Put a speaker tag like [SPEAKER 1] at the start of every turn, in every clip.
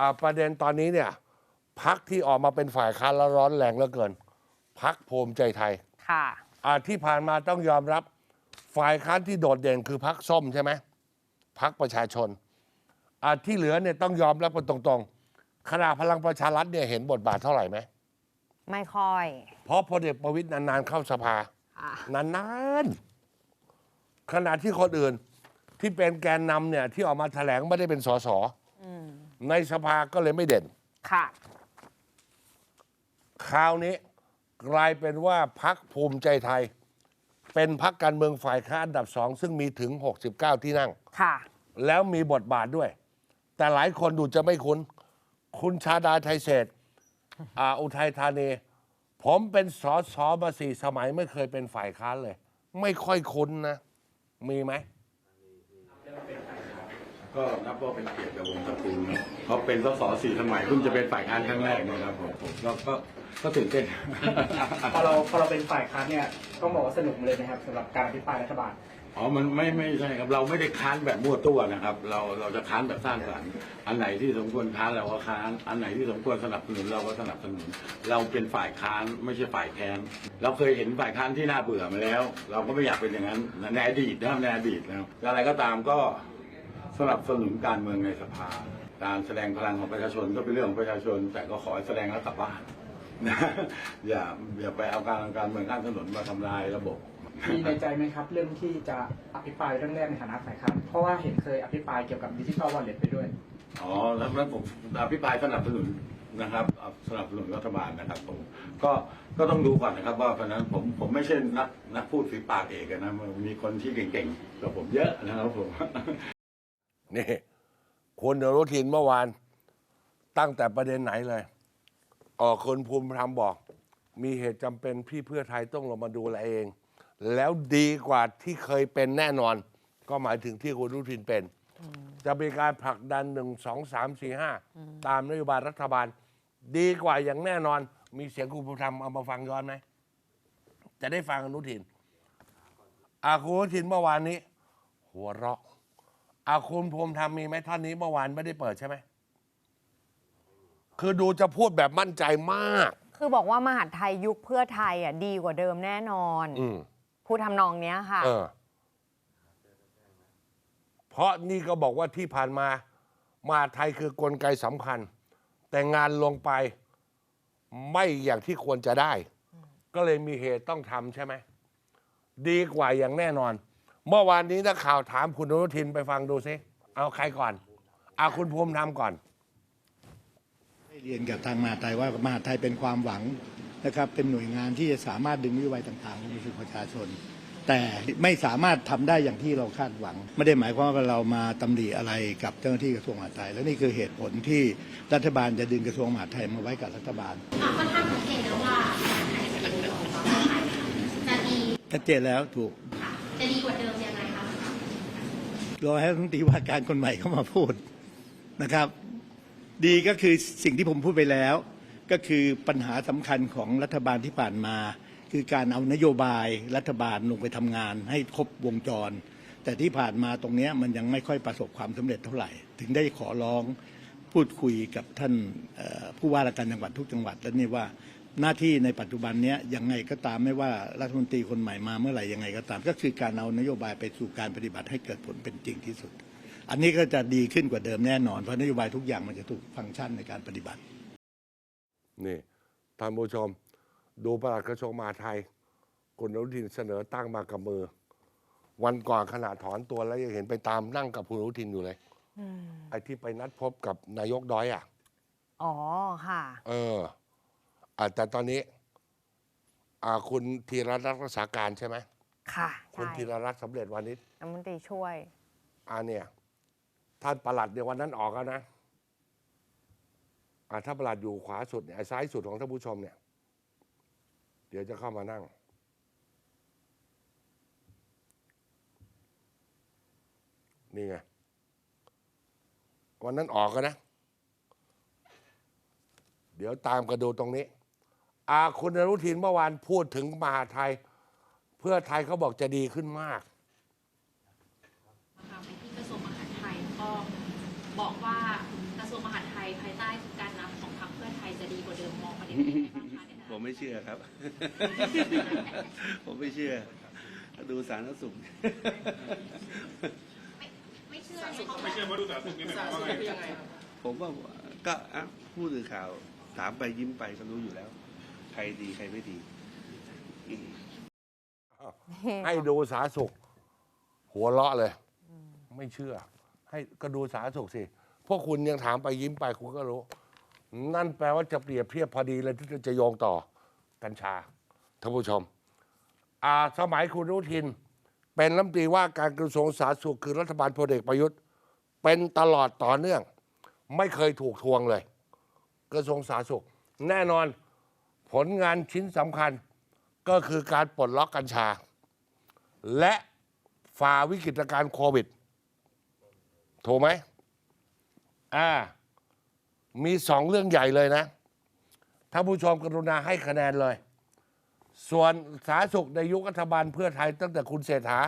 [SPEAKER 1] อ่าประเด็นตอนนี้เนี่ยพักที่ออกมาเป็นฝ่ายค้านแล้วร้อนแรงเหลือเกิน พักภูมิใจไทย
[SPEAKER 2] ค่ะ
[SPEAKER 1] อ่าที่ผ่านมาต้องยอมรับฝ่ายค้านที่โดดเด่นคือพักส้มใช่ไหมพักประชาชนอ่าที่เหลือเนี่ยต้องยอมรับกันตรงๆขณะพลังประชารัฐเนี่ยเห็นบทบาทเท่าไหร่ไหม
[SPEAKER 2] ไม่ค่อย
[SPEAKER 1] เพราะพลเอกประวิตยนานๆเข้าสภา
[SPEAKER 2] ค่ะ
[SPEAKER 1] นานๆขณะที่คนอื่นที่เป็นแกนนำเนี่ยที่ออกมาแถลงไม่ได้เป็นสส ในสภาก็เลยไม่เด่น
[SPEAKER 2] ค่ะ
[SPEAKER 1] คราวนี้กลายเป็นว่าพักภูมิใจไทย เป็นพักการเมืองฝ่ายค้านอันดับสองซึ่งมีถึง 69 ที่นั่ง
[SPEAKER 2] ค่ะ
[SPEAKER 1] แล้วมีบทบาทด้วย แต่หลายคนดูจะไม่คุ้น คุณชาดาไทยเศรษฐ์อาอุทัยธานี ผมเป็นสอสอมาสี่สมัยไม่เคยเป็นฝ่ายค้านเลย ไม่ค่อยคุ้นนะ มีไหม
[SPEAKER 3] ก็นับว่าเป็นเกียรติกับวงตระกูลนะเพราะเป็นสสสี่สมัยเพิ่งจะเป็นฝ่ายค้านครั้งแรกนะครับผมผมก็ก็ก็ตื่นเต้น
[SPEAKER 4] พอเราพอเราเป็นฝ่ายค้านเนี่ยต้องบอกว่าสนุกเลยนะครับสำหรับการอภิปรายรัฐบาล
[SPEAKER 3] อ๋อ มันไม่ไม่ใช่ครับ เราไม่ได้ค้านแบบมั่วตัวนะครับ เราเราจะค้านแบบสร้างสรรค์ อันไหนที่สมควรค้านเราก็ค้าน อันไหนที่สมควรสนับสนุนเราก็สนับสนุน เราเป็นฝ่ายค้านไม่ใช่ฝ่ายแค้น เราเคยเห็นฝ่ายค้านที่น่าเบื่อมาแล้ว เราก็ไม่อยากเป็นอย่างนั้น ในอดีตนะครับในอดีตนะครับอะไรก็ตามก็ สนับสนุนการเมืองในสภา การแสดงพลังของประชาชนก็เป็นเรื่องของประชาชน แต่ก็ขอให้แสดงแล้วกลับบ้านนะอย่าอย่าไปเอาการการเมืองข้างถนนมาทำลายระบบ
[SPEAKER 4] มีในใจไหมครับ เรื่องที่จะอภิปรายเรื่องแรกในฐานะฝ่ายค้านเพราะว่าเห็นเคยอภิปรายเกี่ยวกับดิจิทัลวอลเล็ตไปด้วย
[SPEAKER 3] อ๋อแล้วนั้นผมอภิปรายสนับสนุนนะครับสนับสนุนรัฐบาลนะครับผมก็ก็ต้องดูก่อนนะครับ ว่าเพราะฉะนั้นผมผมไม่ใช่นักนักพูดฝีปากเอกนะมันมีคนที่เก่งๆกว่าผมเยอะนะครับผม
[SPEAKER 1] นี่คุณอนุทินเมื่อวาน ตั้งแต่ประเด็นไหนเลยออกคนภูมิธรรมบอก มีเหตุจำเป็นพี่เพื่อไทยต้องลงมาดูแลเอง แล้วดีกว่าที่เคยเป็นแน่นอน ก็หมายถึงที่คุณอนุทินเป็น จะมีการผลักดันหนึ่งสองสามสี่ห้าตามนโยบายรัฐบาล ดีกว่าอย่างแน่นอน มีเสียงคุณภูมิธรรมเอามาฟังย้อนไหมจะได้ฟังอนุทินอาคุณอนุทินเมื่อวานนี้ หัวเราะ อาคุณภูมิธรรมมีไหมท่านนี้เมื่อวานไม่ได้เปิดใช่ไหม คือดูจะพูดแบบมั่นใจมาก
[SPEAKER 2] คือบอกว่ามหาดไทยยุคเพื่อไทยอะดีกว่าเดิมแน่นอน
[SPEAKER 1] อืม
[SPEAKER 2] พูดทำนองเนี้ยค่ะ
[SPEAKER 1] เออ เพราะนี่ก็บอกว่าที่ผ่านมา มหาดไทยคือกลไกสำคัญ แต่งานลงไปไม่อย่างที่ควรจะได้ ก็เลยมีเหตุต้องทำใช่ไหม ดีกว่าอย่างแน่นอน เมื่อวานนี้นักข่าวถามคุณอนุทินไปฟังดูซิ เอาใครก่อน เอาคุณภูมิธรรมก่อน
[SPEAKER 5] ได้เรียนกับทางมหาดไทยว่ามหาดไทยเป็นความหวังนะครับ เป็นหน่วยงานที่จะสามารถดึงนโยบายต่างๆลงไปสู่ประชาชน แต่ไม่สามารถทำได้อย่างที่เราคาดหวัง ไม่ได้หมายความว่าเรามาตำหนิอะไรกับเจ้าหน้าที่กระทรวงมหาดไทย และนี่คือเหตุผลที่รัฐบาลจะดึงกระทรวงมหาดไทยมาไว้กับรัฐบาล
[SPEAKER 6] อะค่อนข้างชัดเจนแล้วว่าจะดี
[SPEAKER 5] ชัดเจนแล้วถูก
[SPEAKER 6] ค่ะ จะดีกว่าเดิมยังไงคะ
[SPEAKER 5] รอให้รัฐมนตรีว่าการคนใหม่เข้ามาพูดนะครับ ดีก็คือสิ่งที่ผมพูดไปแล้ว ก็คือปัญหาสำคัญของรัฐบาลที่ผ่านมา คือการเอานโยบายรัฐบาลลงไปทำงาน ให้ครบวงจร แต่ที่ผ่านมาตรงนี้มันยังไม่ค่อยประสบความสำเร็จเท่าไหร่ ถึงได้ขอร้องพูดคุยกับท่านผู้ว่าราชการจังหวัดทุกจังหวัดแล้วนี่ว่า หน้าที่ในปัจจุบันเนี้ยยังไงก็ตามไม่ว่ารัฐมนตรีคนใหม่มาเมื่อไหร่ยังไงก็ตาม ก็คือการเอานโยบายไปสู่การปฏิบัติให้เกิดผลเป็นจริงที่สุด อันนี้ก็จะดีขึ้นกว่าเดิมแน่นอนเพราะนโยบายทุกอย่างมันจะถูกฟังก์ชันในการปฏิบัติ
[SPEAKER 1] นี่ท่านผู้ชม ดูประหลัดกระทรวงมหาดไทยคุณอนุทินเสนอตั้งมากับมือ วันก่อนขณะถอนตัวแล้วยังเห็นไปตามนั่งกับคุณอนุทินอยู่เลยไอ้ที่ไปนัดพบกับนายกดอยอะ
[SPEAKER 2] อ๋อค่ะ
[SPEAKER 1] เอออะ แต่ตอนนี้อ่าคุณธีรรัตน์รักษาการใช่ไหม
[SPEAKER 2] ค่ะ
[SPEAKER 1] คุณ
[SPEAKER 2] ใช่
[SPEAKER 1] ธีรรัตน์สำเร็จวันนี้
[SPEAKER 2] รัฐมนตรีช่วย
[SPEAKER 1] อ่าเนี่ย ท่านประหลัดเดี๋ยววันนั้นออกแล้วนะอ่าถ้าประหลัดอยู่ขวาสุดเนี่ยไอ้ซ้ายสุดของท่านผู้ชมเนี่ย เดี๋ยวจะเข้ามานั่ง นี่ไงวันนั้นออกกันนะ เดี๋ยวตามกันดูตรงนี้ อาคุณอนุทินเมื่อวานพูดถึงมหาไทย เพื่อไทยเขาบอกจะดีขึ้นมาก
[SPEAKER 6] นะคะไปที่กระทรวงมหาดไทยก็บอกว่ากระทรวงมหาดไทยภาย
[SPEAKER 7] ผมไม่เชื่อครับ ผมไม่เชื่อ ดูสารนสุข
[SPEAKER 6] ไม่เชื่อเนี่ยเขาบอก
[SPEAKER 7] ผมว่าก็อะผู้สื่อข่าวถามไปยิ้มไปก็รู้อยู่แล้วใครดีใครไม่ดีอืม
[SPEAKER 1] ให้ดูสาธารณสุข หัวเราะเลย ไม่เชื่อ ให้ก็ดูสาธารณสุขสิ พวกคุณยังถามไปยิ้มไปคุณก็รู้ นั่นแปลว่าจะเปรียบเทียบพอดีเลยที่จะโยงต่อกัญชาท่านผู้ชม อ่าสมัยคุณอนุทิน เป็นรัฐมนตรีว่าการกระทรวงสาธารณสุขคือรัฐบาลพลเอกประยุทธ์ เป็นตลอดต่อเนื่อง ไม่เคยถูกทวงเลย กระทรวงสาธารณสุข แน่นอน ผลงานชิ้นสำคัญก็คือการปลดล็อกกัญชา และฝ่าวิกฤตการณ์โควิด ถูกไหมอ่า มีสองเรื่องใหญ่เลยนะท่านผู้ชมกรุณาให้คะแนนเลย ส่วนสาธารณสุขในยุครัฐบาลเพื่อไทยตั้งแต่คุณเศรษฐา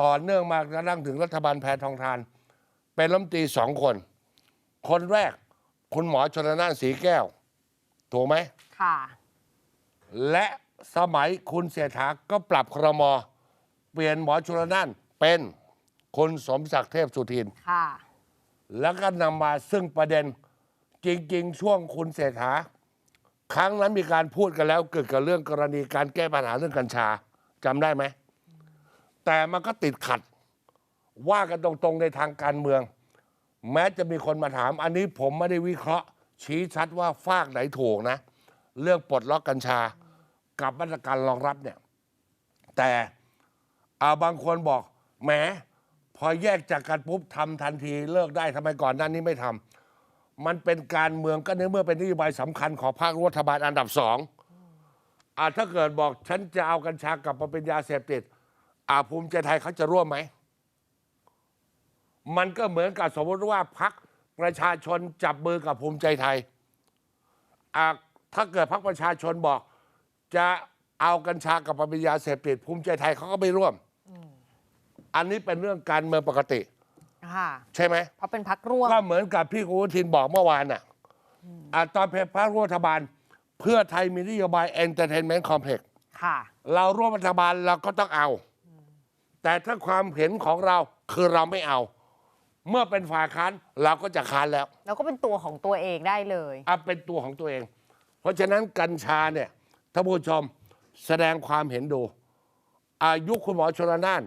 [SPEAKER 1] ต่อเนื่องมากระทั่งถึงรัฐบาลแพทองทาน เป็นรัฐมนตรีสองคน คนแรกคุณหมอชนน่านสีแก้ว ถูกไหม
[SPEAKER 2] ค่ะ
[SPEAKER 1] และสมัยคุณเศรษฐาก็ปรับครม เปลี่ยนหมอชลน่านเป็นคุณสมศักดิ์เทพสุทิน
[SPEAKER 2] ค่ะ
[SPEAKER 1] แล้วก็นำมาซึ่งประเด็นจริง ๆ ช่วงคุณเศรษฐาครั้งนั้นมีการพูดกันแล้วเกิดกับเรื่องกรณีการแก้ปัญหาเรื่องกัญชาจำได้ไหม แต่มันก็ติดขัด ว่ากันตรงๆในทางการเมือง แม้จะมีคนมาถาม อันนี้ผมไม่ได้วิเคราะห์ ชี้ชัดว่าฝากไหนถูกนะ เรื่องปลดล็อกกัญชา กับมาตรการรองรับเนี่ย แต่อาบางคนบอกแหมพอแยกจากกันปุ๊บทำทันทีเลิกได้ทำไมก่อนหน้านี้ไม่ทำมันเป็นการเมืองก็เนื่องเมื่อเป็นนโยบายสำคัญของภาครัฐบาลอันดับสองอาถ้าเกิดบอกฉันจะเอากัญชากลับมาเป็นยาเสพติดอาภูมิใจไทยเขาจะร่วมไหม มันก็เหมือนกับสมมติว่าพักประชาชนจับมือกับภูมิใจไทยอ่า ถ้าเกิดพักประชาชนบอก จะเอากัญชากลับมาเป็นยาเสพติดภูมิใจไทยเขาก็ไม่ร่วม อันนี้เป็นเรื่องการเมืองปกติ
[SPEAKER 2] ค่ะ
[SPEAKER 1] ใช่ไหม
[SPEAKER 2] เพราะเป็นพักร่วม
[SPEAKER 1] ก็เหมือนกับพี่กุทินบอกเมื่อวานน่ะอะตอนเพพรรครัฐบาล เพื่อไทยมีนโยบาย Entertainment Complex
[SPEAKER 2] ค่ะ
[SPEAKER 1] เราร่วมรัฐบาลเราก็ต้องเอา แต่ถ้าความเห็นของเราคือเราไม่เอา เมื่อเป็นฝ่ายค้านเราก็จะค้านแล้ว
[SPEAKER 2] แล้วก็เป็นตัวของตัวเองได้เลย
[SPEAKER 1] อะเป็นตัวของตัวเอง เพราะฉะนั้นกัญชาเนี่ยท่านผู้ชมแสดงความเห็นดู อายุคุณหมอชลนาน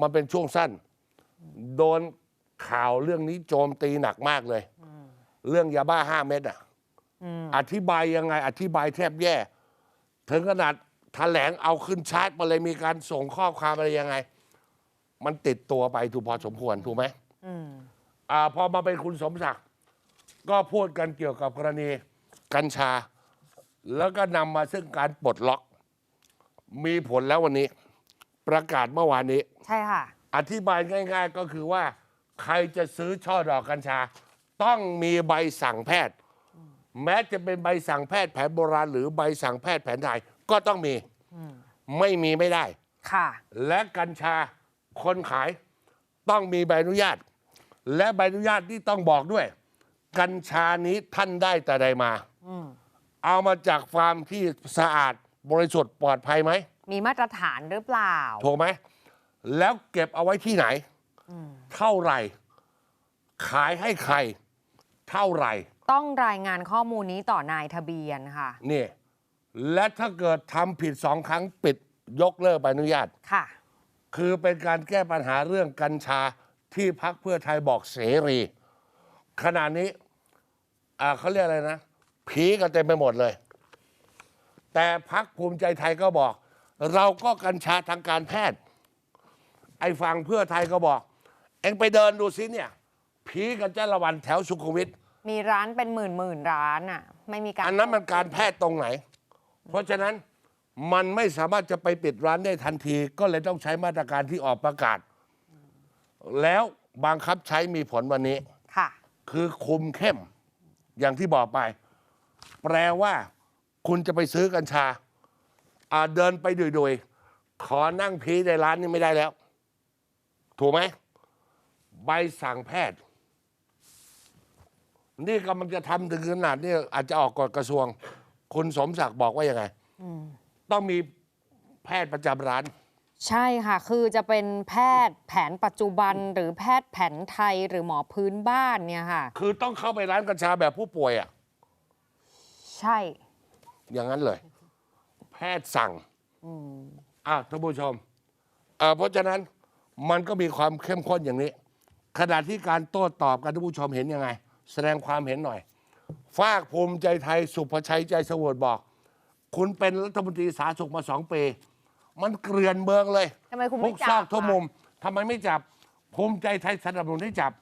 [SPEAKER 1] มันเป็นช่วงสั้น โดนข่าวเรื่องนี้โจมตีหนักมากเลย เรื่องยาบ้าห้าเม็ดอะอธิบายยังไง อธิบายแทบแย่ ถึงขนาดแถลงเอาขึ้นชาร์จมาเลยมีการส่งข้อความอะไรยังไง มันติดตัวไปถูกพอสมควรถูกไหม
[SPEAKER 2] อืม
[SPEAKER 1] อ่าพอมาเป็นคุณสมศักดิ์ก็พูดกันเกี่ยวกับกรณี กัญชา แล้วก็นำมาซึ่งการปลดล็อก มีผลแล้ววันนี้ ประกาศเมื่อวานนี้
[SPEAKER 2] ใช่ค่ะ
[SPEAKER 1] อธิบายง่าย ๆ ก็คือว่า ใครจะซื้อช่อดอกกัญชา ต้องมีใบสั่งแพทย์ แม้จะเป็นใบสั่งแพทย์แผนโบราณ หรือใบสั่งแพทย์แผนไทยก็ต้องมีไม่มีไม่ได้
[SPEAKER 2] ค่ะ
[SPEAKER 1] และกัญชาคนขายต้องมีใบอนุญาต และใบอนุญาตที่ต้องบอกด้วย กัญชานี้ท่านได้แต่ใดมา เอามาจากฟาร์มที่สะอาดบริสุทธิ์ปลอดภัยไหม
[SPEAKER 2] มีมาตรฐานหรือเปล่า
[SPEAKER 1] ถูกไหม แล้วเก็บเอาไว้ที่ไหน เท่าไหร่ ขายให้ใคร เท่าไหร่
[SPEAKER 2] ต้องรายงานข้อมูลนี้ต่อนายทะเบียนค่ะ
[SPEAKER 1] นี่ และถ้าเกิดทำผิดสองครั้งปิดยกเลิกใบอนุญาต
[SPEAKER 2] ค่ะ
[SPEAKER 1] คือเป็นการแก้ปัญหาเรื่องกัญชาที่พักเพื่อไทยบอกเสรี ขณะนี้อ่าเขาเรียกอะไรนะ ผีกันเต็มไปหมดเลย แต่พักภูมิใจไทยก็บอก เราก็กัญชาทางการแพทย์ ไอ้ฝั่งเพื่อไทยก็บอก เอ็งไปเดินดูสิเนี่ย ผีกันจ้าละวันแถวสุขุมวิท
[SPEAKER 2] มีร้านเป็นหมื่นหมื่นร้านอะ ไม่มีการ
[SPEAKER 1] อันนั้นมันการแพทย์ตรงไหน เพราะฉะนั้นมันไม่สามารถจะไปปิดร้านได้ทันที ก็เลยต้องใช้มาตรการที่ออกประกาศ แล้วบังคับใช้มีผลวันนี้
[SPEAKER 2] ค่ะ
[SPEAKER 1] คือคุมเข้มอย่างที่บอกไป แปลว่า คุณจะไปซื้อกัญชาอ่าเดินไปดุยๆ ขอนั่งพีในร้านนี้ไม่ได้แล้ว ถูกไหม ใบสั่งแพทย์ นี่กำลังจะทำถึงขนาดนี้อาจจะออกกฎกระทรวง คุณสมศักดิ์บอกว่ายังไง
[SPEAKER 2] อืม
[SPEAKER 1] ต้องมีแพทย์ประจำร้าน
[SPEAKER 2] ใช่ค่ะ คือจะเป็นแพทย์แผนปัจจุบันหรือแพทย์แผนไทยหรือหมอพื้นบ้านเนี่ยค่ะ
[SPEAKER 1] คือต้องเข้าไปร้านกัญชาแบบผู้ป่วยอะ
[SPEAKER 2] ใช่
[SPEAKER 1] อย่างนั้นเลย แพทย์สั่ง
[SPEAKER 2] อืม
[SPEAKER 1] อะท่านผู้ชมเอ่อเพราะฉะนั้นมันก็มีความเข้มข้นอย่างนี้ ขณะที่การโต้ตอบกันท่านผู้ชมเห็นยังไง แสดงความเห็นหน่อย ฝากภูมิใจไทยสุภชัยใจสวดบอก คุณเป็นรัฐมนตรีสาธารณสุขมาสองปีมันเกลื่อนเมืองเลย
[SPEAKER 2] ทำไมคุณ
[SPEAKER 1] ทุ
[SPEAKER 2] ไม่
[SPEAKER 1] ก
[SPEAKER 2] จั
[SPEAKER 1] ซ
[SPEAKER 2] บ
[SPEAKER 1] อกทุก
[SPEAKER 2] อะ
[SPEAKER 1] มุมทำไมไม่จับ ภูมิใจไทยสนับสนุนให้จับ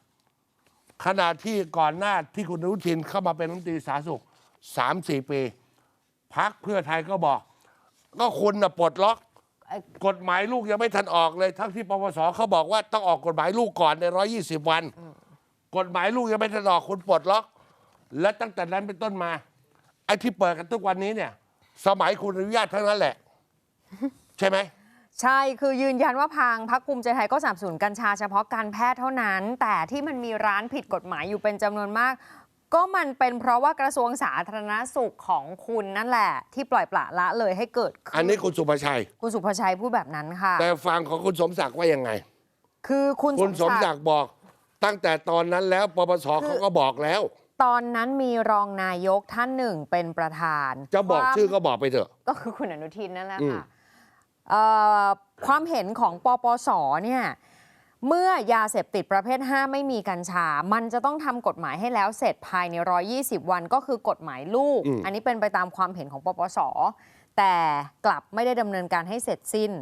[SPEAKER 1] ขณะที่ก่อนหน้าที่คุณอนุทินเข้ามาเป็นรัฐมนตรีสาธารณสุข สามสี่ปีพักเพื่อไทยก็บอก ก็คุณน่ะปลดล็อก
[SPEAKER 2] ไอ้
[SPEAKER 1] กฎหมายลูกยังไม่ทันออกเลย ทั้งที่ปปสเขาบอกว่าต้องออกกฎหมายลูกก่อนในร้อยี่สิบวัน กฎหมายลูกยังไม่ทันออกคุณปลดล็อก และตั้งแต่นั้นเป็นต้นมา ไอ้ที่เปิดกันทุกวันนี้เนี่ย สมัยคุณอนุญาตทั้งนั้นแหละ ใช่ไหม
[SPEAKER 2] ใช่ คือยืนยันว่าพางพักภูมิใจไทยก็สนับสนุนกัญชาเฉพาะการแพทย์เท่านั้น แต่ที่มันมีร้านผิดกฎหมายอยู่เป็นจำนวนมาก ก็มันเป็นเพราะว่ากระทรวงสาธารณสุขของคุณนั่นแหละ ที่ปล่อยปละละเลยให้เกิดขึ้น
[SPEAKER 1] อันนี้คุณสุภชัย
[SPEAKER 2] คุณสุภชัยพูดแบบนั้นค่ะ
[SPEAKER 1] แต่ฟังของคุณสมศักดิ์ว่ายังไง
[SPEAKER 2] คือคุณ
[SPEAKER 1] คุณสมศักดิ์บอก ตั้งแต่ตอนนั้นแล้วปปสเขาก็บอกแล้ว
[SPEAKER 2] ตอนนั้นมีรองนายกท่านหนึ่งเป็นประธาน
[SPEAKER 1] จะบอก
[SPEAKER 2] ความ
[SPEAKER 1] ชื่อก็บอกไปเถอะ
[SPEAKER 2] ก็คือคุณอนุทินนั่นแหละ
[SPEAKER 1] อืม
[SPEAKER 2] ค่ะเอ่อความเห็นของปปสเนี่ย เมื่อยาเสพติดประเภท 5 ไม่มีกัญชา มันจะต้องทำกฎหมายให้แล้วเสร็จภายใน 120 วันก็คือกฎหมายลูก
[SPEAKER 1] อืม
[SPEAKER 2] อันนี้เป็นไปตามความเห็นของปปส แต่กลับไม่ได้ดำเนินการให้เสร็จสิ้น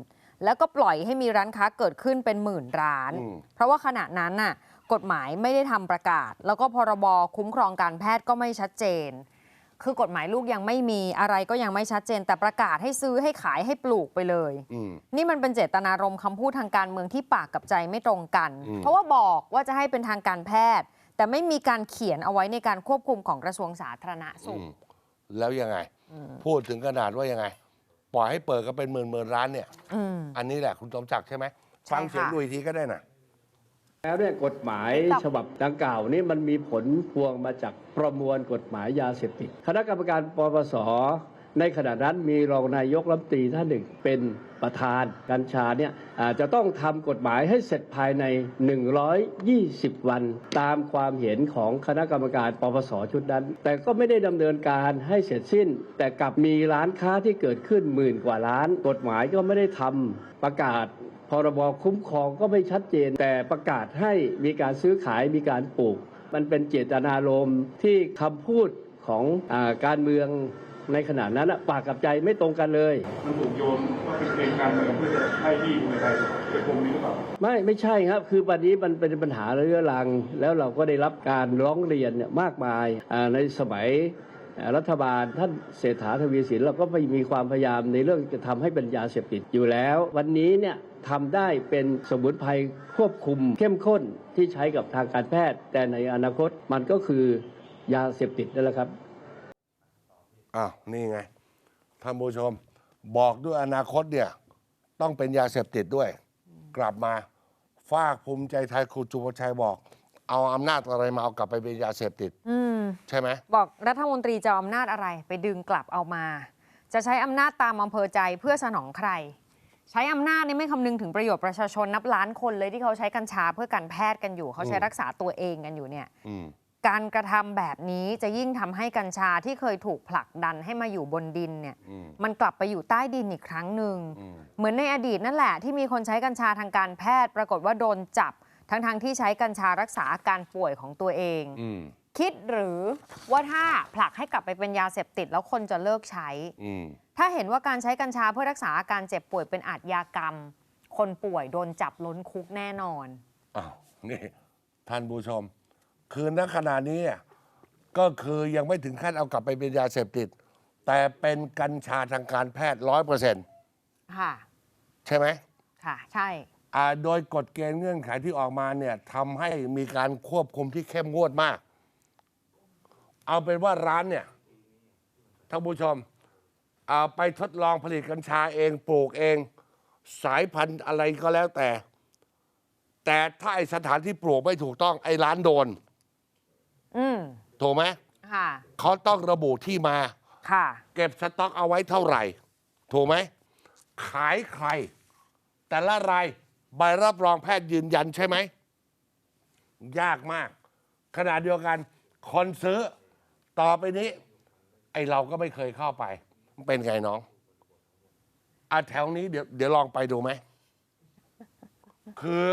[SPEAKER 2] แล้วก็ปล่อยให้มีร้านค้าเกิดขึ้นเป็นหมื่นร้าน
[SPEAKER 1] อืม
[SPEAKER 2] เพราะว่าขณะนั้นน่ะกฎหมายไม่ได้ทำประกาศ แล้วก็พรบคุ้มครองการแพทย์ก็ไม่ชัดเจน คือกฎหมายลูกยังไม่มีอะไรก็ยังไม่ชัดเจน แต่ประกาศให้ซื้อให้ขายให้ปลูกไปเลย
[SPEAKER 1] อืม
[SPEAKER 2] นี่มันเป็นเจตนารมณ์คำพูดทางการเมืองที่ปากกับใจไม่ตรงกัน
[SPEAKER 1] อืม
[SPEAKER 2] เพราะว่าบอกว่าจะให้เป็นทางการแพทย์ แต่ไม่มีการเขียนเอาไว้ในการควบคุมของกระทรวงสาธารณสุ
[SPEAKER 1] อื
[SPEAKER 2] ข
[SPEAKER 1] มแล้วยังไง พูดถึงขนาดว่ายังไง ปล่อยให้เปิดก็เป็นหมื่นหมื่นร้านเนี่ย
[SPEAKER 2] อืม
[SPEAKER 1] อันนี้แหละคุณสมศักดิ์ใช่ไหม
[SPEAKER 2] ใช่
[SPEAKER 1] ฟังเสียง
[SPEAKER 2] ค่ะ
[SPEAKER 1] ดูอีกทีก็ได้นะ
[SPEAKER 8] แล้วเนี่ยกฎหมายฉบับดังกล่าวนี้มันมีผลพวงมาจากประมวลกฎหมายยาเสพติดคณะกรรมการปปสในขณะนั้นมีรองนายกรัฐมนตรีท่านหนึ่งเป็นประธานกัญชาเนี่ยอาจจะต้องทำกฎหมายให้เสร็จภายใน 120 วัน ตามความเห็นของคณะกรรมการปปสชุดนั้น แต่ก็ไม่ได้ดำเนินการให้เสร็จสิ้น แต่กลับมีร้านค้าที่เกิดขึ้นหมื่นกว่าร้าน กฎหมายก็ไม่ได้ทำประกาศ พรบคุ้มครองก็ไม่ชัดเจน แต่ประกาศให้มีการซื้อขายมีการปลูก มันเป็นเจตนารมณ์ที่คำพูดของอาการเมืองในขณะนั้นน่ะปากกับใจไม่ตรงกันเลย
[SPEAKER 6] มันถูกโยนว่าเป็นเกมการเมืองเพื่อจะให้ที่ภูมิใจไทยเป็นกลุ่มนี้หรือเปล่า
[SPEAKER 8] ไม่ไม่ใช่ครับ คือวันนี้มันเป็นปัญหาเรื้อรัง แล้วเราก็ได้รับการร้องเรียนเนี่ยมากมายอ่าในสมัยอ่ารัฐบาลท่านเศรษฐาทวีสินเราก็ไปมีความพยายามในเรื่องจะทำให้เป็นยาเสพติดอยู่แล้ว วันนี้เนี่ย ทำได้เป็นสมุนไพรควบคุมเข้มข้นที่ใช้กับทางการแพทย์ แต่ในอนาคตมันก็คือยาเสพติดนั่นแหละครับ
[SPEAKER 1] อ้าวนี่ไงท่านผู้ชมบอกด้วยอนาคตเนี่ยต้องเป็นยาเสพติดด้วย กลับมาฝากภูมิใจไทยคุณจุปชัยบอก เอาอำนาจอะไรมาเอากลับไปเป็นยาเสพติด
[SPEAKER 2] อืม
[SPEAKER 1] ใช่ไหม
[SPEAKER 2] บอกรัฐมนตรีจะเอาอำนาจอะไร ไปดึงกลับเอามา จะใช้อำนาจตามอำเภอใจเพื่อสนองใคร ใช้อำนาจนี่ไม่คำนึงถึงประโยชน์ประชาชนนับล้านคนเลยที่เขาใช้กัญชาเพื่อการแพทย์กันอยู่ เขาใช้รักษาตัวเองกันอยู่เนี่ย
[SPEAKER 1] อืม
[SPEAKER 2] การกระทำแบบนี้จะยิ่งทำให้กัญชาที่เคยถูกผลักดันให้มาอยู่บนดินเนี่ย
[SPEAKER 1] อืม
[SPEAKER 2] มันกลับไปอยู่ใต้ดินอีกครั้งหนึ่ง
[SPEAKER 1] อืม
[SPEAKER 2] เหมือนในอดีตนั่นแหละที่มีคนใช้กัญชาทางการแพทย์ ปรากฏว่าโดนจับ ทั้งๆที่ใช้กัญชารักษาอาการป่วยของตัวเอง
[SPEAKER 1] อืม
[SPEAKER 2] คิดหรือว่าถ้าผลักให้กลับไปเป็นยาเสพติดแล้วคนจะเลิกใช้
[SPEAKER 1] อืม
[SPEAKER 2] ถ้าเห็นว่าการใช้กัญชาเพื่อรักษาอาการเจ็บป่วยเป็นอาชญากรรม คนป่วยโดนจับล้นคุกแน่นอน
[SPEAKER 1] อ้าวนี่ท่านผู้ชม คือณขณะนี้อะก็คือยังไม่ถึงขั้นเอากลับไปเป็นยาเสพติด แต่เป็นกัญชาทางการแพทย์ร้อยเปอร์เซ็นต์
[SPEAKER 2] ค่ะ
[SPEAKER 1] ใช่ไหม
[SPEAKER 2] ค่ะ ใช่
[SPEAKER 1] อ่าโดยกฎเกณฑ์เงื่อนไขที่ออกมาเนี่ยทำให้มีการควบคุมที่เข้มงวดมาก เอาเป็นว่าร้านเนี่ยท่านผู้ชมเอาไปทดลองผลิตกัญชาเองปลูกเอง สายพันธุ์อะไรก็แล้วแต่ แต่ถ้าไอสถานที่ปลูกไม่ถูกต้องไอ้ร้านโดน
[SPEAKER 2] อืม
[SPEAKER 1] ถูกไหม
[SPEAKER 2] ค่ะ
[SPEAKER 1] เขาต้องระบุที่มา
[SPEAKER 2] ค่ะ
[SPEAKER 1] เก็บสต็อกเอาไว้เท่าไหร่ ถูกไหม ขายใคร แต่ละรายใบรับรองแพทย์ยืนยันใช่ไหม ยากมาก ขณะเดียวกันคนซื้อ ต่อไปนี้ ไอเราก็ไม่เคยเข้าไปมันเป็นไงน้องอะแถวนี้เดี๋ยวเดี๋ยวลองไปดูไหม คือ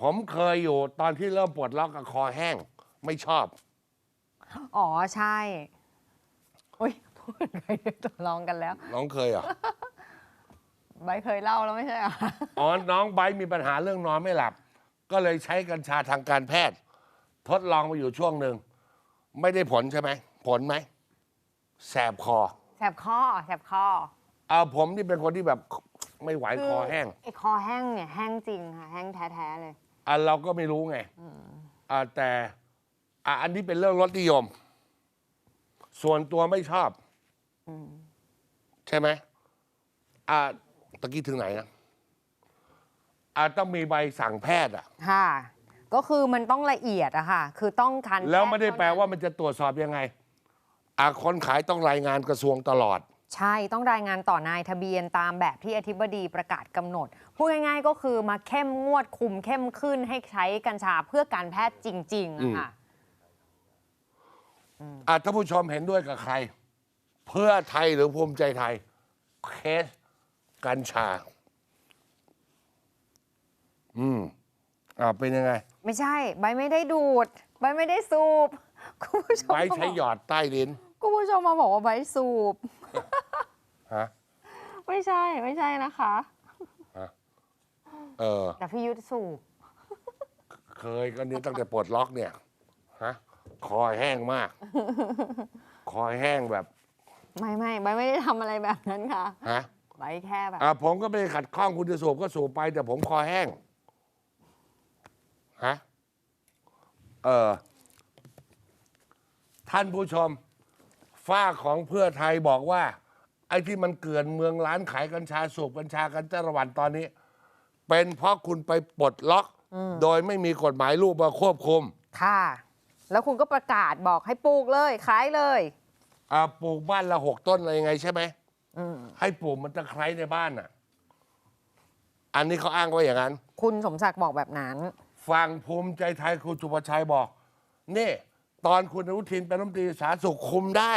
[SPEAKER 1] ผมเคยอยู่ตอนที่เริ่มปวดล็อกกับคอแห้ง ไม่ชอบ
[SPEAKER 2] อ๋อใช่อุ้ยพูดไปตกลองกันแล้ว
[SPEAKER 1] น้องเคยเหรอ
[SPEAKER 2] ใบเคยเล่าแล้วไม่ใช่เหรอ
[SPEAKER 1] อ๋อ น้องไบร์ทมีปัญหาเรื่องนอนไม่หลับ ก็เลยใช้กัญชาทางการแพทย์ ทดลองมาอยู่ช่วงหนึ่ง ไม่ได้ผลใช่ไหม ผลไหม แสบคอ
[SPEAKER 2] แสบคอแสบคอ
[SPEAKER 1] เอาผมนี่เป็นคนที่แบบไม่ไหวคอแห้ง
[SPEAKER 2] ไอ้คอแห้งเนี่ยแห้งจริงค่ะ แห้งแท้ๆเลย
[SPEAKER 1] อะเราก็ไม่รู้ไงอะแต่อะอันนี้เป็นเรื่องรสนิยม ส่วนตัวไม่ชอบ ใช่ไหมอะตะกี้ถึงไหนนะอะต้องมีใบสั่งแพทย์อะ
[SPEAKER 2] ค่ะ ก็คือมันต้องละเอียดอะค่ะ คือต้องคัน
[SPEAKER 1] แล้วไม่ได้แปลว่า
[SPEAKER 2] เท่
[SPEAKER 1] มันจะตรวจสอบยังไงอะคนขายต้องรายงานกระทรวงตลอด
[SPEAKER 2] ใช่ต้องรายงานต่อนายทะเบียนตามแบบที่อธิบดีประกาศกำหนด พูดง่ายๆก็คือมาเข้มงวดคุมเข้มขึ้นให้ใช้กัญชาเพื่อการแพทย์จริงๆอะค่ะ
[SPEAKER 1] อะท่านผู้ชมเห็นด้วยกับใคร เพื่อไทยหรือภูมิใจไทย เคสกัญชา อืมอ่าเป็นยังไง
[SPEAKER 2] ไม่ใช่ ใบไม่ได้ดูด ใบไม่ได้สูบคุณผู้ชม
[SPEAKER 1] ไปใช้หยอดใต้ลิ้น
[SPEAKER 2] คุณผู้ชมมาบอกว่าใบสูบ
[SPEAKER 1] ฮะ
[SPEAKER 2] ไม่ใช่ไม่ใช่นะคะ
[SPEAKER 1] เออ
[SPEAKER 2] แต่พี่ยุทธสูบ
[SPEAKER 1] เคยก็นี่ตั้งแต่ปลดล็อกเนี่ยฮะคอแห้งมาก คอแห้งแบบ
[SPEAKER 2] ไม่ไม่ใบไม่ได้ทำอะไรแบบนั้นค่ะ
[SPEAKER 1] ฮะ
[SPEAKER 2] ใบแค่แบบ
[SPEAKER 1] อ่าผมก็ไม่ได้ขัดข้องคุณจะสูบก็สูบไป แต่ผมคอแห้ง ฮะเออท่านผู้ชม ฝ้ากของเพื่อไทยบอกว่า ไอ้ที่มันเกลื่อนเมืองร้านขายกัญชาสูบกัญชากันจ้าระวันตอนนี้ เป็นเพราะคุณไปปลดล็อก โดยไม่มีกฎหมายลูกมาควบคุม
[SPEAKER 2] ค่ะ แล้วคุณก็ประกาศบอกให้ปลูกเลย ขายเลย
[SPEAKER 1] อ่าปลูกบ้านละหกต้นอะไรยังไงใช่ไหม
[SPEAKER 2] อืม
[SPEAKER 1] ให้ปลูกมันตะไคร้ในบ้านอะ อันนี้เขาอ้างว่าอย่างนั้น
[SPEAKER 2] คุณสมศักดิ์บอกแบบนั้น
[SPEAKER 1] ฝั่งภูมิใจไทยคุณสุภชัยบอก นี่ ตอนคุณอนุทินเป็นรัฐมนตรีสาธารณสุขคุมได้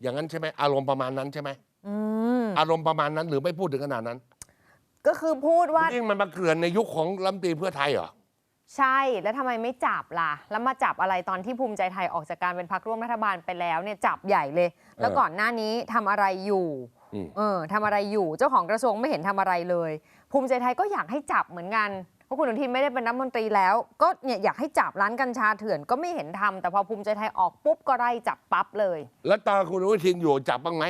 [SPEAKER 1] อย่างนั้นใช่ไหมอารมณ์ประมาณนั้นใช่ไหม
[SPEAKER 2] อืม
[SPEAKER 1] อารมณ์ประมาณนั้นหรือไม่พูดถึงขนาดนั้น
[SPEAKER 2] ก็คือพูดว่า
[SPEAKER 1] ยิ่งมันมาเกลื่อนในยุคของรัฐมนตรีเพื่อไทยเหรอ
[SPEAKER 2] ใช่แล้วทำไมไม่จับล่ะ แล้วมาจับอะไรตอนที่ภูมิใจไทยออกจากการเป็นพรรคร่วมรัฐบาลไปแล้วเนี่ยจับใหญ่เลย แล้วก่อนหน้านี้ทำอะไรอยู่
[SPEAKER 1] อืม
[SPEAKER 2] เออทำอะไรอยู่เจ้าของกระทรวงไม่เห็นทำอะไรเลย ภูมิใจไทยก็อยากให้จับเหมือนกัน เพราะคุณอนุทินไม่ได้เป็นรัฐมนตรีแล้ว ก็เนี่ยอยากให้จับร้านกัญชาเถื่อนก็ไม่เห็นทำแต่พอภูมิใจไทยออกปุ๊บก็ไล่จับปั๊บเลย
[SPEAKER 1] แล้วตอนคุณอนุทินอยู่จับบ้างไหม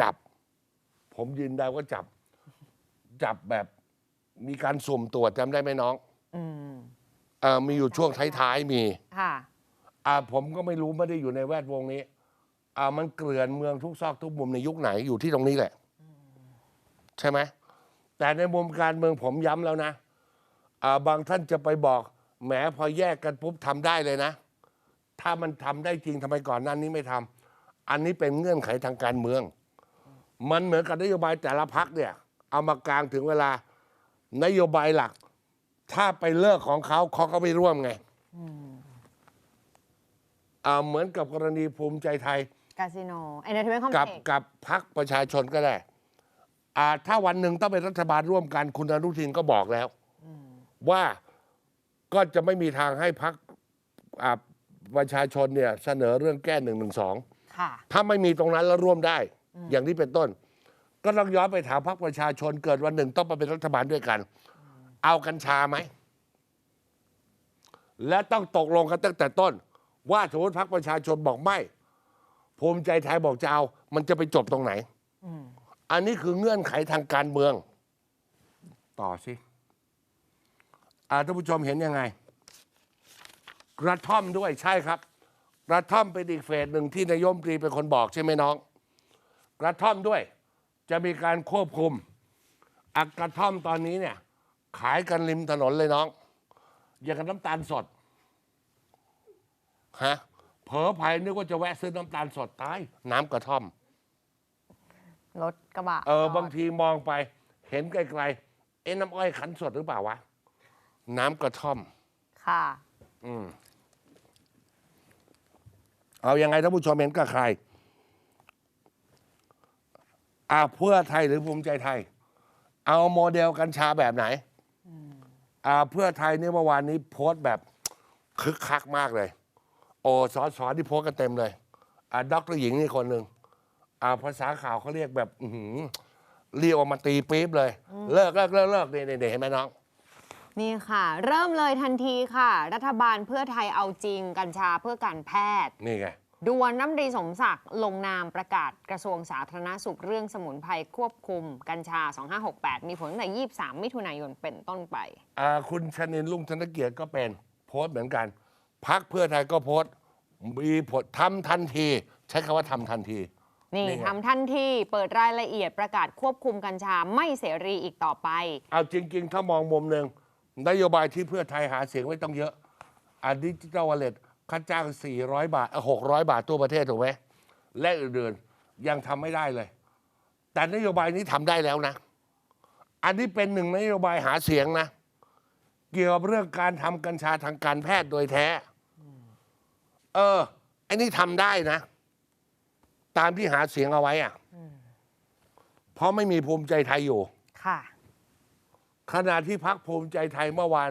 [SPEAKER 1] จับ ผมยืนได้ว่าจับ จับแบบมีการสุ่มตรวจจำได้ไหมน้อง
[SPEAKER 2] อืม
[SPEAKER 1] เออมีอยู่ช่วงท้ายๆมี
[SPEAKER 2] ค่ะ
[SPEAKER 1] อ่าผมก็ไม่รู้ไม่ได้อยู่ในแวดวงนี้ อ่ามันเกลื่อนเมืองทุกซอกทุกมุมในยุคไหนอยู่ที่ตรงนี้แหละ ใช่ไหม แต่ในมุมการเมืองผมย้ำแล้วนะอ่าบางท่านจะไปบอกแหมพอแยกกันปุ๊บทำได้เลยนะ ถ้ามันทำได้จริงทำไมก่อนหนั้นนี้ไม่ทำอันนี้เป็นเงื่อนไขทางการเมือง มันเหมือนกับนโยบายแต่ละพักเนี่ยเอามากลางถึงเวลานโยบายหลัก ถ้าไปเลิกของเขาเขาก็ไม่ร่วมไงอ่าเหมือนกับกรณีภูมิใจไทย
[SPEAKER 2] คาสิโนเอนเตอร์เทนเมนต์คอม
[SPEAKER 1] กับ
[SPEAKER 2] เพล็กซ์
[SPEAKER 1] กับพักประชาชนก็ได้อ่า ถ้าวันหนึ่งต้องเป็นรัฐบาลร่วมกันคุณอนุทินก็บอกแล้วว่าก็จะไม่มีทางให้พักอ่าประชาชนเนี่ยเสนอเรื่องแก้หนึ่งหนึ่งสอง
[SPEAKER 2] ค่ะ
[SPEAKER 1] ถ้าไม่มีตรงนั้นแล้วร่วมได้ อย่างนี้เป็นต้น ก็ต้องย้อนไปถามพักประชาชนเกิดวันหนึ่งต้องมาเป็นรัฐบาลด้วยกัน เอากัญชาไหม และต้องตกลงกันตั้งแต่ต้น ว่าสมมติพักประชาชนบอกไม่ ภูมิใจไทยบอกจะเอา มันจะไปจบตรงไหน อันนี้คือเงื่อนไขทางการเมือง ต่อสิอาท่านผู้ชมเห็นยังไง กระท่อมด้วยใช่ครับ กระท่อมเป็นอีกเฟสหนึ่งที่นายมตรีเป็นคนบอกใช่ไหมน้อง กระท่อมด้วย จะมีการควบคุมอักกระท่อมตอนนี้เนี่ย ขายกันริมถนนเลยน้อง อย่างกับน้ำตาลสดฮะเผลอภัยนึกว่าจะแวะซื้อน้ำตาลสดตาย น้ำกระท่อม
[SPEAKER 2] รถกระบะ
[SPEAKER 1] เออ
[SPEAKER 2] จด
[SPEAKER 1] บางทีมองไป เห็นไกลๆเอ็นน้ำอ้อยขันสดหรือเปล่าวะ น้ำกระท่อม
[SPEAKER 2] ค่ะ
[SPEAKER 1] อืมเอายังไงท่านผู้ชมเห็นกับใครอ่าเพื่อไทยหรือภูมิใจไทย เอาโมเดลกัญชาแบบไหนอ่าเพื่อไทยเนี่ยเมื่อวานนี้โพสต์แบบคึกคักมากเลย โอ้สอสอที่โพสต์กันเต็มเลยอ่าด็อกเตอร์หญิงนี่คนหนึ่ง อ่าภาษาข่าวเขาเรียกแบบอือหือเรียกออกมาตีปี๊บเลย เลิกเลิกเลิกเลิกนี่นี่นี่เห็นไหมน้อง
[SPEAKER 2] นี่ค่ะ เริ่มเลยทันทีค่ะ รัฐบาลเพื่อไทยเอาจริง กัญชาเพื่อการแพทย์
[SPEAKER 1] นี่ไง
[SPEAKER 2] ด่วนน้ำตรีสมศักดิ์ลงนามประกาศกระทรวงสาธารณสุขเรื่องสมุนไพรควบคุม กัญชา 2568 มีผลตั้งแต่ 23 มิถุนายนเป็นต้นไป
[SPEAKER 1] อ่าคุณชนินลุงธนเกียรติก็เป็นโพสต์เหมือนกัน พักเพื่อไทยก็โพสต์มีผลทำทันที ใช้คำว่าทำทันที
[SPEAKER 2] นี่
[SPEAKER 1] นี่ไง
[SPEAKER 2] ทำทันทีเปิดรายละเอียดประกาศควบคุมกัญชาไม่เสรีอีกต่อไป
[SPEAKER 1] เอาจริง ๆ ถ้ามองมุมหนึ่งนโยบายที่เพื่อไทยหาเสียงไว้ต้องเยอะอันดิจิทัลวอลเล็ตค่าจ้าง 400 บาทเอ่อ600บาทตัวประเทศถูกไหมและอื่นๆยังทำไม่ได้เลย แต่นโยบายนี้ทำได้แล้วนะ อันนี้เป็นหนึ่งนโยบายหาเสียงนะ เกี่ยวกับเรื่องการทำกัญชาทางการแพทย์โดยแท้ เออไอ้นี่ทำได้นะ ตามที่หาเสียงเอาไว้อะเพราะไม่มีภูมิใจไทยอยู่
[SPEAKER 2] ค่ะ
[SPEAKER 1] ขณะที่พักภูมิใจไทยเมื่อวาน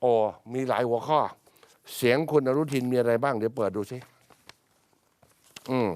[SPEAKER 1] โอ้มีหลายหัวข้อ เสียงคุณอนุทินมีอะไรบ้าง เดี๋ยวเปิดดูสิอืม